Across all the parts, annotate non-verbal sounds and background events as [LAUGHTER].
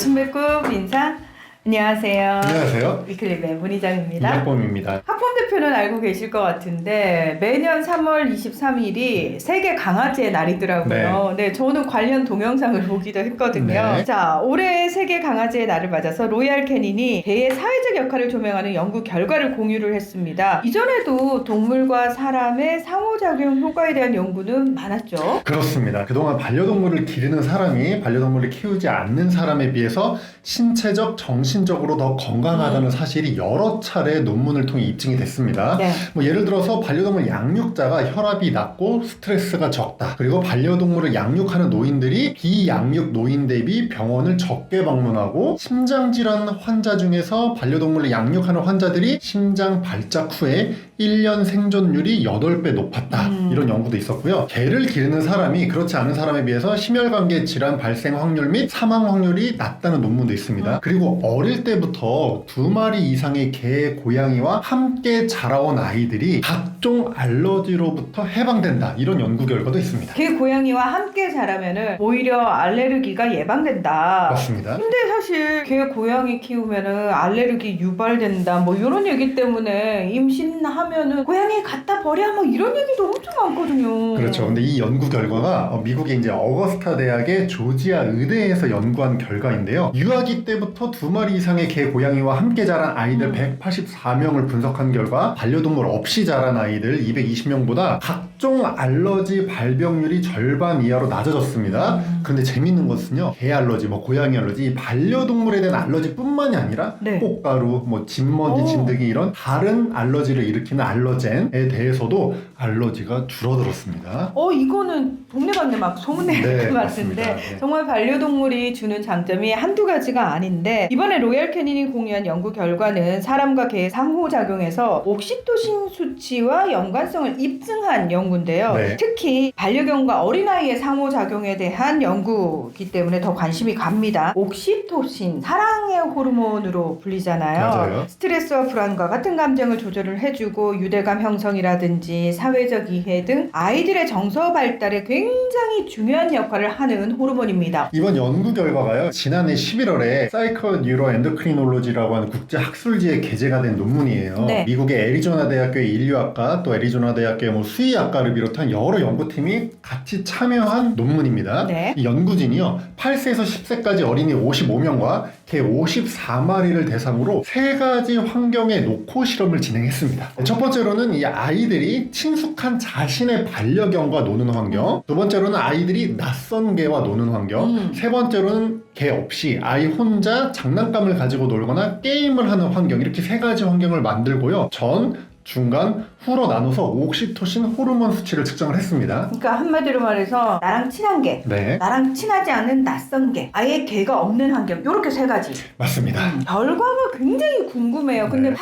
순배급 인사. 안녕하세요. 안녕하세요. 위클립의 문희정입니다. 이학범입니다. 학범 대 표는 알고 계실 것 같은데 매년 3월 23일이 세계 강아지의 날이더라고요. 네. 저는 관련 동영상을 보기도 했거든요. 네. 자, 올해 세계 강아지의 날을 맞아서 로얄 캐닌이 개의 사회적 역할을 조명하는 연구 결과를 공유를 했습니다. 이전에도 동물과 사람의 상호작용 효과에 대한 연구는 많았죠. 그렇습니다. 그동안 반려동물을 기르는 사람이 반려동물을 키우지 않는 사람에 비해서 신체적, 정신적으로 더 건강하다는 사실이 여러 차례 논문을 통해 입증이 됐습니다. 네. 뭐 예를 들어서 반려동물 양육자가 혈압이 낮고 스트레스가 적다. 그리고 반려동물을 양육하는 노인들이 비양육 노인 대비 병원을 적게 방문하고 심장질환 환자 중에서 반려동물을 양육하는 환자들이 심장 발작 후에 1년 생존율이 8배 높았다. 음. 이런 연구도 있었고요. 개를 기르는 사람이 그렇지 않은 사람에 비해서 심혈관계 질환 발생 확률 및 사망 확률이 낮다는 논문도 있습니다. 그리고 어릴 때부터 두 마리 이상의 개, 고양이와 함께 자라온 아이들이 각종 알러지로부터 해방된다. 이런 연구 결과도 있습니다. 개 고양이와 함께 자라면은 오히려 알레르기가 예방된다. 맞습니다. 근데 사실 개 고양이 키우면은 알레르기 유발된다 뭐 이런 얘기 때문에 임신하면은 고양이 갖다 버려 뭐 이런 얘기도 엄청 많거든요. 그렇죠. 근데 이 연구 결과가 어, 미국의 이제 어거스타 대학의 조지아 의대에서 연구한 결과인데요. 유아기 때부터 두 마리 이상의 개 고양이와 함께 자란 아이들 음. 184명을 분석한 결과 반려동물 없이 자란 아이들 220명보다 각종 알러지 발병률이 절반 이하로 낮아졌습니다. 음. 그런데 재밌는 것은요. 개 알러지, 뭐 고양이 알러지, 이 반려동물에 대한 알러지뿐만이 아니라 네. 꽃가루, 뭐 진먼지, 오. 진드기 이런 다른 알러지를 일으키는 알러젠에 대해서도 알러지가 줄어들었습니다. 어 이거는 동네방네 막 소문낼 네, 것 맞습니다. 같은데 네. 정말 반려동물이 주는 장점이 한두 가지가 아닌데 이번에 로얄 캐닌이 공유한 연구 결과는 사람과 개의 상호작용에서 옥시토신 수치와 연관성을 입증한 연구인데요. 네. 특히 반려견과 어린아이의 상호작용에 대한 연구이기 때문에 더 관심이 갑니다. 옥시토신 사랑의 호르몬으로 불리잖아요. 맞아요. 스트레스와 불안과 같은 감정을 조절을 해주고 유대감 형성이라든지 사회적 이해 등 아이들의 정서 발달에 굉장히 중요한 역할을 하는 호르몬입니다. 이번 연구 결과가요. 지난해 11월에 사이코 뉴로 엔도크리놀로지라고 하는 국제 학술지에 게재가 된 논문이에요. 네. 미국 의 애리조나 대학교의 인류학과 또 애리조나 대학교의 뭐 수의학과를 비롯한 여러 연구팀이 같이 참여한 논문입니다. 네. 이 연구진이요. 8세에서 10세까지 어린이 55명과 개 54마리를 대상으로 세 가지 환경의 노코 실험을 진행했습니다. 첫 번째로는 이 아이들이 친숙한 자신의 반려견과 노는 환경, 두 번째로는 아이들이 낯선 개와 노는 환경, 음. 세 번째로는 개 없이 아이 혼자 장난감을 가지고 놀거나 게임을 하는 환경 이렇게 세 가지 환경을 만들고요. 전, 중간, 후로 나눠서 옥시토신 호르몬 수치를 측정을 했습니다. 그러니까 한마디로 말해서 나랑 친한 개, 네, 나랑 친하지 않은 낯선 개, 아예 개가 없는 환경 이렇게 세 가지. 맞습니다. 결과가 굉장히 궁금해요. 근데 네.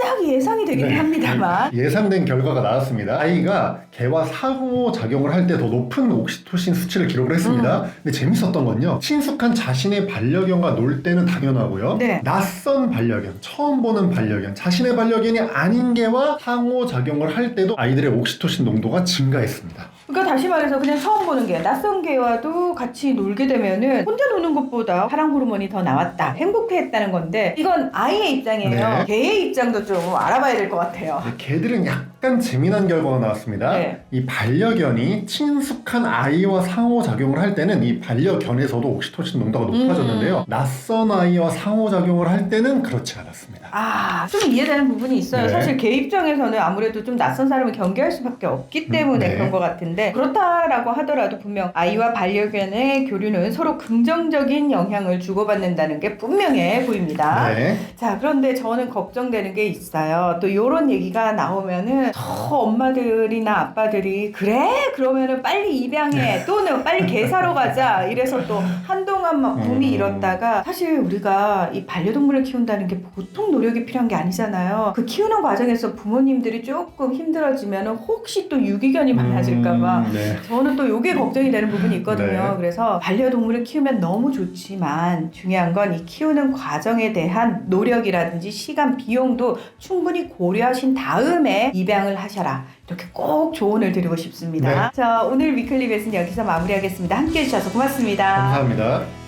살짝 예상이 되긴 네. 합니다만. [LAUGHS] 예상된 결과가 나왔습니다. 아이가 개와 상호 작용을 할 때 더 높은 옥시토신 수치를 기록을 했습니다. 음. 근데 재밌었던 건요. 친숙한 자신의 반려견과 놀 때는 당연하고요. 네. 낯선 반려견, 처음 보는 반려견, 자신의 반려견이 아닌 개와 상호 작용을 할 때도 아이들의 옥시토신 농도가 증가했습니다. 그러니까 다시 말해서 그냥 처음 보는 개, 낯선 개와도 같이 놀게 되면은 혼자 노는 것보다 사랑 호르몬이 더 나왔다, 행복해했다는 건데 이건 아이의 입장이에요. 네. 개의 입장도 좀 알아봐야 될 것 같아요. 근데 개들은 약 간 재미난 결과가 나왔습니다. 네. 이 반려견이 친숙한 아이와 상호작용을 할 때는 이 반려견에서도 옥시토신 농도가 높아졌는데요. 음. 낯선 아이와 상호작용을 할 때는 그렇지 않았습니다. 아, 좀 이해되는 부분이 있어요. 네. 사실 개 입장에서는 아무래도 좀 낯선 사람을 경계할 수밖에 없기 때문에 네. 그런 것 같은데 그렇다라고 하더라도 분명 아이와 반려견의 교류는 서로 긍정적인 영향을 주고받는다는 게 분명해 보입니다. 네. 자, 그런데 저는 걱정되는 게 있어요. 또 요런 얘기가 나오면은 더 엄마들이나 아빠들이 그래? 그러면은 빨리 입양해. 또는 빨리 개 사러 가자. 이래서 또 한동안 막 붐이 음. 일었다가 사실 우리가 이 반려동물을 키운다는 게 보통 노력이 필요한 게 아니잖아요. 그 키우는 과정에서 부모님들이 조금 힘들어지면은 혹시 또 유기견이 많아질까봐 음, 네. 저는 또 요게 걱정이 되는 부분이 있거든요. 네. 그래서 반려동물을 키우면 너무 좋지만 중요한 건 이 키우는 과정에 대한 노력이라든지 시간, 비용도 충분히 고려하신 다음에 입양 을 하셔라. 이렇게 꼭 조언을 드리고 싶습니다. 네. 자, 오늘 위클리 벳은 여기서 마무리하겠습니다. 함께 해주셔서 고맙습니다. 감사합니다.